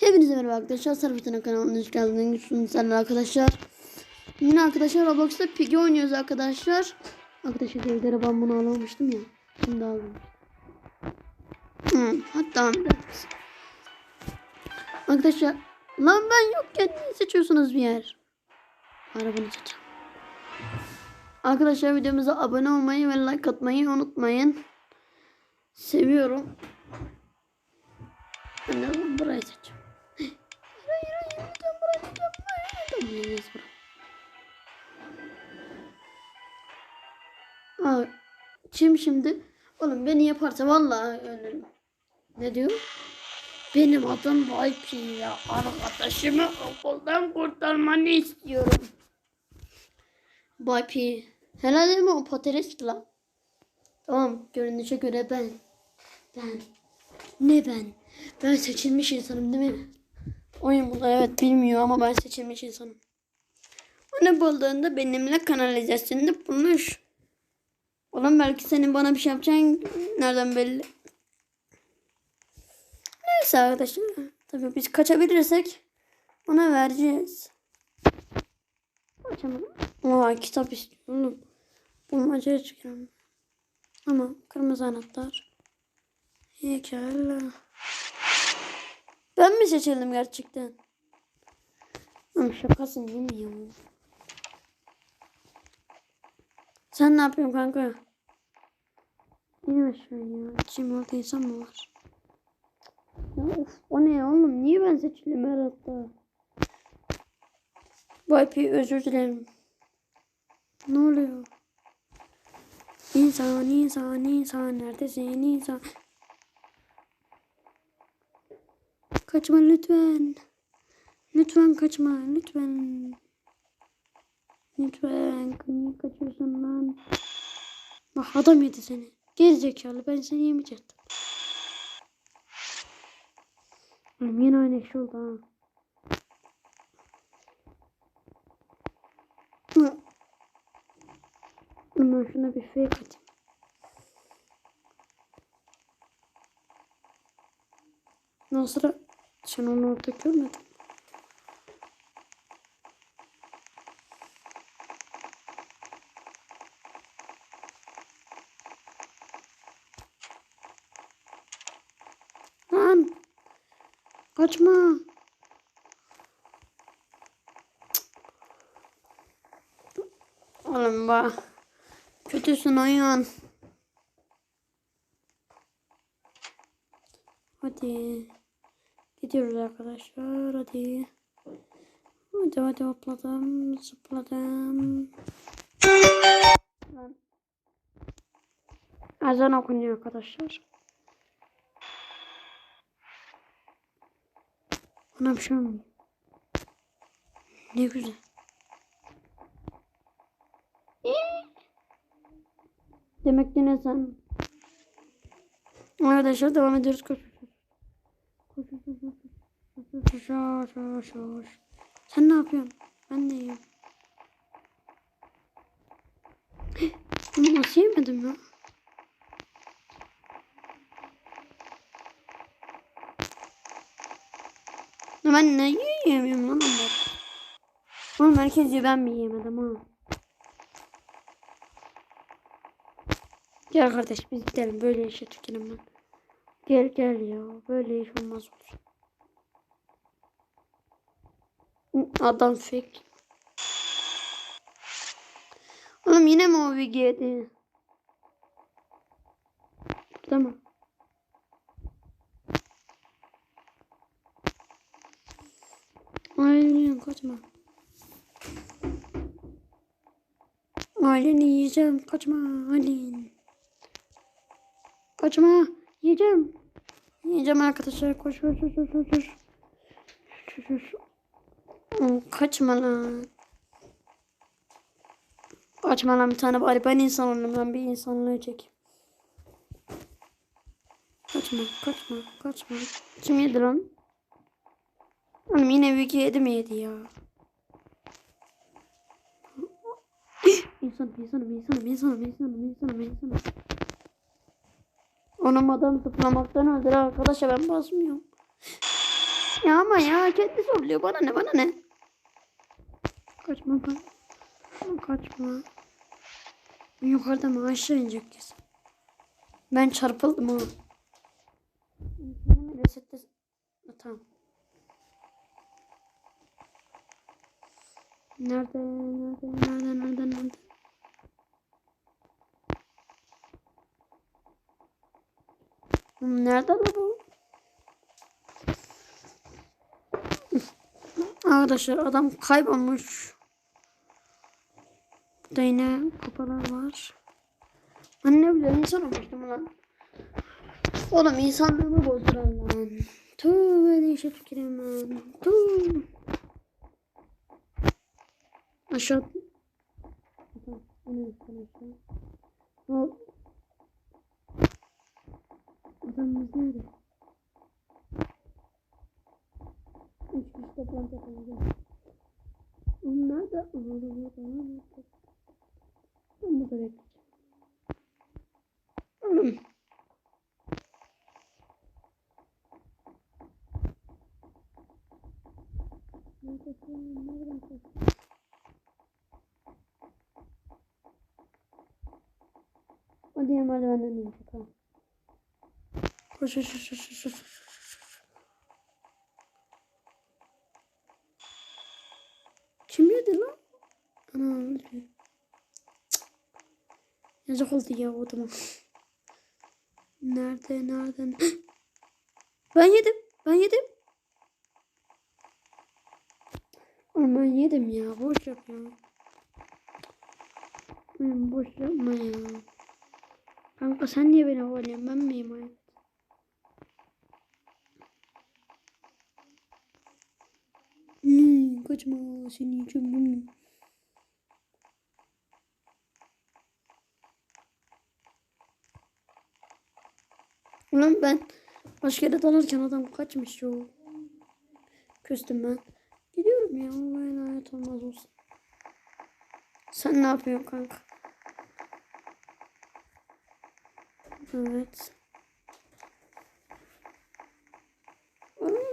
Hepinize merhaba arkadaşlar. Sarıfıtına kanalına hoş geldiniz. Sizlerle arkadaşlar. Yine arkadaşlar Roblox'ta Piggy oynuyoruz arkadaşlar. Arkadaşlar evlere ben bunu alamamıştım ya. Şimdi aldım. Hı, hatta. Arkadaşlar lan ben yokken niye seçiyorsunuz bir yer? Arabanı seçeceğim. Arkadaşlar videomuza abone olmayı ve like atmayı unutmayın. Seviyorum. Ben de burayı seçeceğim. Burayı. Tamam neyse burayı. Aa, kim şimdi? Oğlum beni yaparsa vallahi ölürüm. Ne diyor? Benim adım Baypi ya. Arkadaşımı okuldan kurtarmanı istiyorum. Baypi. Herhalde mi o patates lan? Tamam görünüşe göre ben. Ben. Ne ben? Ben seçilmiş insanım değil mi? Oyun bunu evet bilmiyor ama ben seçilmiş insanım. Onu bulduğunda benimle kanalizasyonda bulmuş. Oğlum belki senin bana bir şey yapacağın nereden belli? Neyse arkadaşlar. Tabii biz kaçabilirsek ona vereceğiz. Kaçamadım. Aa kitap istiyorum. Bulmacaya çıkıyorum. Ama kırmızı anahtar. Heykel. Ben mi seçildim gerçekten? Ama şakasın değil mi ya? Sen ne yapıyorsun kanka? İn aşağıya. Çim orada insan mı var? Ya of o ne oğlum? Niye ben seçildim her hafta? Vay özür dilerim. Ne oluyor? İnsan, insan, insan. Neredesin insan? Kaçma lütfen. Lütfen kaçma. Lütfen. Lütfen. Niye kaçıyorsun lan? Bak adam yedi seni. Geri zekalı. Ben seni yemeyecektim. Oğlum yine aynı şey oldu ha. Ama şuna bir fake atayım. Nasıl? Sen onu orada görmedin. Lan! Kaçma! Oğlum bak. Kötüsün oyun. Hadi. Gidiyoruz arkadaşlar. Hadi. Hadi hadi hopladım. Zıpladım. Ezan okunuyor arkadaşlar. Bana bir şey. Ne güzel. Demek ki ne sen? Arkadaşlar devam ediyoruz. Koş, koş, koş, koş. Koş, koş, koş. Sen ne yapıyorsun? Ben de iyiyim. Bunu nasıl yemedim ya? Ben ne yiyemiyorum lan onları? Oğlum herkes ben mi yiyemedim ha? Gel kardeş biz gidelim böyle işe tükelim ben. Gel gel ya böyle iş olmaz olur. Adam fake. Oğlum yine mi o yedi? Tamam. Aylin kaçma. Aylin'i yiyeceğim. Kaçma Aylin. Kaçma. Yiyeceğim. Yiyeceğim arkadaşlar. Koş koş koş koş koş. koş. Koş, Kaçma lan. Kaçma lan bir tane bari ben insan olayım ben bir insanlığı çekeyim. Kaçma kaçma kaçma. Kim yedi lan? Oğlum yine Viki yedi mi yedi ya? İnsanım insanım insanım insanım insanım insanım insanım. Onun adam zıplamaktan öldür arkadaşa ben basmıyorum. Ya ama ya kendisi oluyor. Bana ne bana ne? Kaçma kaçma. Kaçma. Yukarıda mı aşağı inecek. Ben çarpıldım ha. Ha, Tamam. Nerede? Nerede? Nerede? Nerede? Nerede? Nerede bu? Arkadaşlar adam kaybolmuş. Burada yine kupalar var. Ben ne biliyorum insan olmuştum lan. Oğlum insanlığımı bozduran lan. Tövbe değişe tüküreyim lan. Tövbe. Aşağı. Adamımız nerede? Üç kişi toplantı yapalım. gel. Onlar da Aha, da burada, nerede? Ben burada bekleyeceğim. O diğer merdivenden inecek ha. Koş koş koş koş koş koş. Kim yedi lan? Ana öldü. Yazık oldu ya o zaman. Nerede nerede? Ben yedim. Ben yedim. Oğlum ben yedim ya. Boş yap ya. Oğlum boş yapma ya. Kanka sen niye beni kovalıyorsun? Ben miyim hayat? Hmm, kaçma seni yiyeceğim. Ulan ben başka yere dalarken adam kaçmış yo. Küstüm ben. Gidiyorum ya. Vallahi hayat olmaz olsun. Sen ne yapıyorsun kanka? Evet.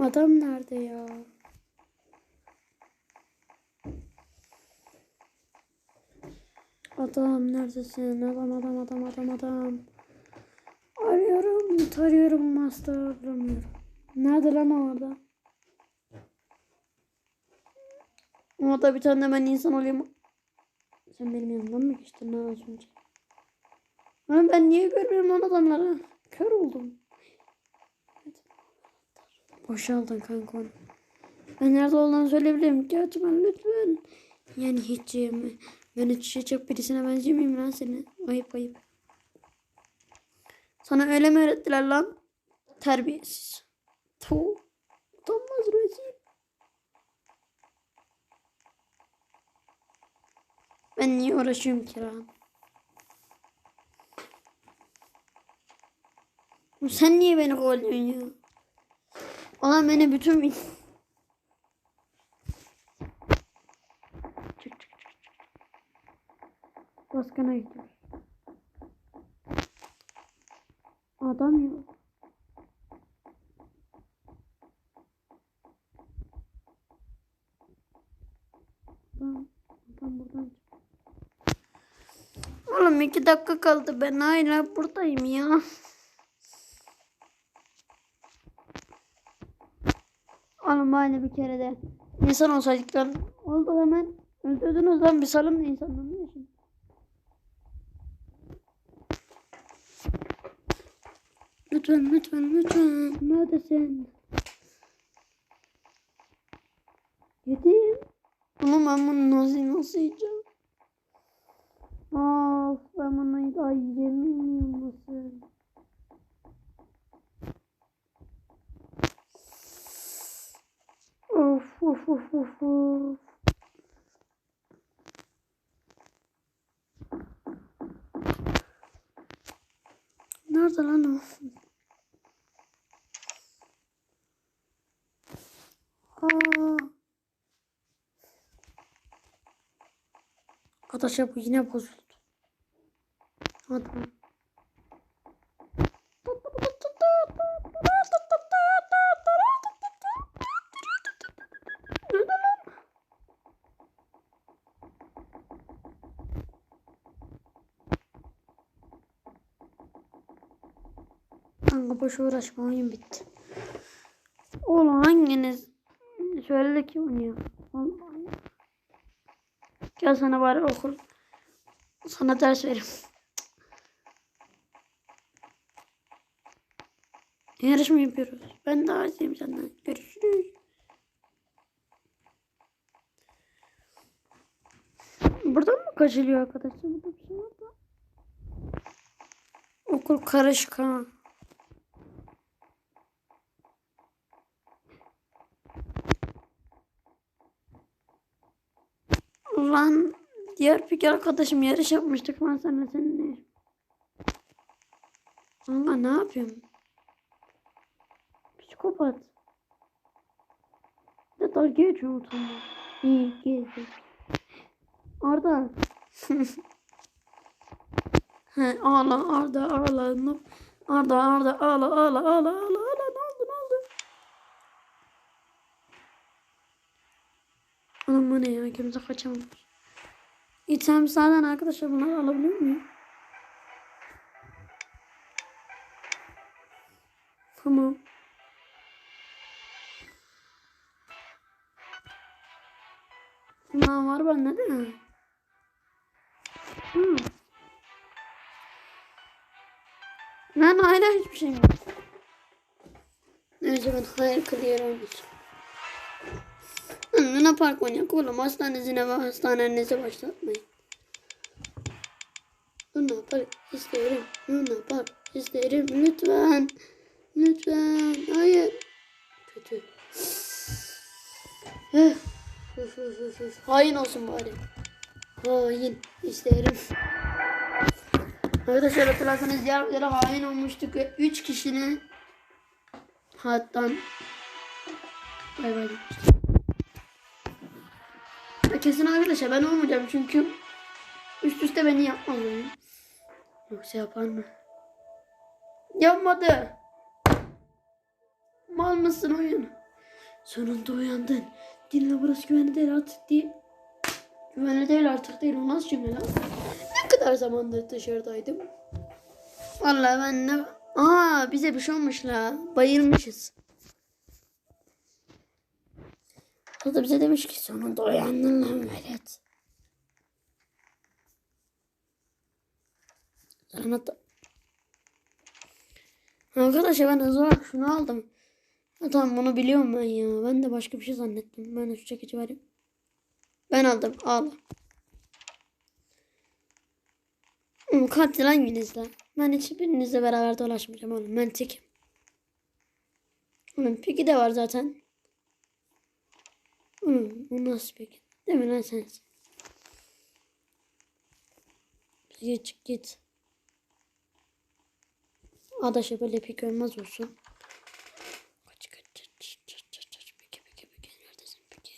Adam nerede ya? Adam neredesin? Adam adam adam adam adam. Arıyorum, tarıyorum hasta bulamıyorum. Nerede lan orada? Orada bir tane ben insan olayım. Sen benim yanımdan mı geçtin lan az önce? Lan ben niye görmüyorum lan adamları? Kör oldum. Boşaldın kanka. Ben nerede olduğunu söyleyebilirim. Gerçekten lütfen. Yani hiç yeme. Ben hiç çiçek birisine benzemeyeyim lan seni. Ayıp ayıp. Sana öyle mi öğrettiler lan? Terbiyesiz. Tuh. Utanmaz rezil. Ben niye uğraşıyorum ki lan? Sen niye beni kovalıyorsun ya? Ulan beni bütün... Baskına gidiyoruz. Adam yok. Oğlum iki dakika kaldı. Ben hala buradayım ya. Oğlum bari bir kere de insan olsaydık lan. Oldu hemen. Öldürdünüz lan bir salın da insanlar ne yaşıyor? Lütfen lütfen lütfen. Neredesin? Yedim. Ama ben bunu nasıl nasıl yiyeceğim? Of ben bunu ay yemiyorum nasıl? Of of of of of. Nerede lan o? Aa. Arkadaşlar bu yine bozuldu. Adam. Kanka boş uğraşma oyun bitti. Oğlum hanginiz söyle ki oynuyor? Vallahi. Gel sana bari okul. Sana ders vereyim. Yarışma yapıyoruz. Ben daha azıyım senden. Görüşürüz. Buradan mı kaçılıyor arkadaşlar? Burada bir şey var da. Okul karışık ha. Lan diğer bir arkadaşım yarış yapmıştık ben sana seninle. Kanka ne yapıyorum? Psikopat. De dalga geçiyorum utanma. İyi gezdim. Arda. He ağla Arda ağla. Ne- Arda Arda ağla ağla ağla ağla ağla. Ne oldu ne oldu? Ne ya? Kimse kaçamamış. İtem sağdan arkadaşlar bunları alabiliyor muyum? Tamam. Bunlar var bende mi? Hı. Ben hala hiçbir şey yok. Neyse ben hayal kırıyor olmuşum. Luna Park oynayak oğlum. Hastanesine ve hastanenize başlatmayın. Luna Park isterim. Luna Park isterim. Lütfen. Lütfen. Hayır. Kötü. Öf. Hain olsun bari. Hain isterim. Arkadaşlar hatırlarsanız diğer videoda hain olmuştuk ve 3 kişinin hatta bay Ya Kesin arkadaşlar ben olmayacağım çünkü üst üste beni yapmaz oyun. Yoksa yapar mı? Yapmadı. Mal mısın oyun? Sonunda uyandın. Dinle burası güvenli değil artık değil. Güvenli değil artık değil. O nasıl cümle lan? Ne kadar zamandır dışarıdaydım? Vallahi ben ne... Aa bize bir şey olmuş la. Bayılmışız. O da bize demiş ki sonunda uyandın lan velet. Sana da... Arkadaşlar ben hızlı olarak şunu aldım. Ha, tamam bunu biliyorum ben ya. Ben de başka bir şey zannettim. Ben de şu çekici vereyim. Ben aldım. Al. Katil hanginizle? Ben hiçbirinizle beraber dolaşmayacağım oğlum. Ben tekim. Oğlum peki de var zaten. Oğlum bu nasıl peki? Değil mi lan sensin? Çık git. Adaşa böyle pek olmaz olsun. Kaç kaç kaç kaç kaç kaç kaç peki peki peki neredesin peki?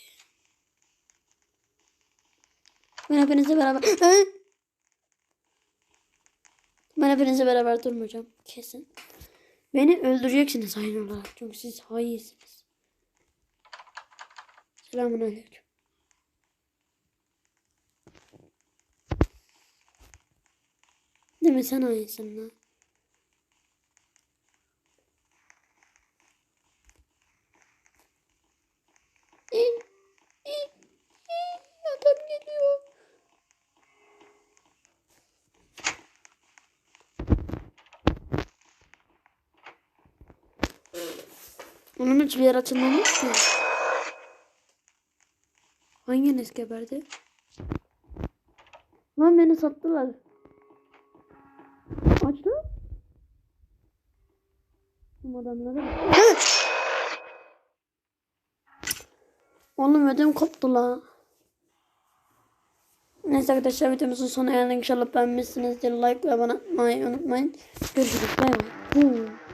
Ben hepinizle beraber... Hı? Ben hepinizle beraber durmayacağım. Kesin. Beni öldüreceksiniz aynı olarak. Çünkü siz hainsiniz. Selamun aleyküm. Değil mi sen hainsin lan? İn, in, in. Adam geliyor. Onun hiçbir yer açılmamış ki. Hanginiz geberdi? Lan beni sattılar. Açtı. Bu adamlara! Oğlum ödüm koptu la. Neyse arkadaşlar videomuzun sonuna geldik. İnşallah beğenmişsinizdir. Like ve abone olmayı unutmayın. Görüşürüz. Bay bay.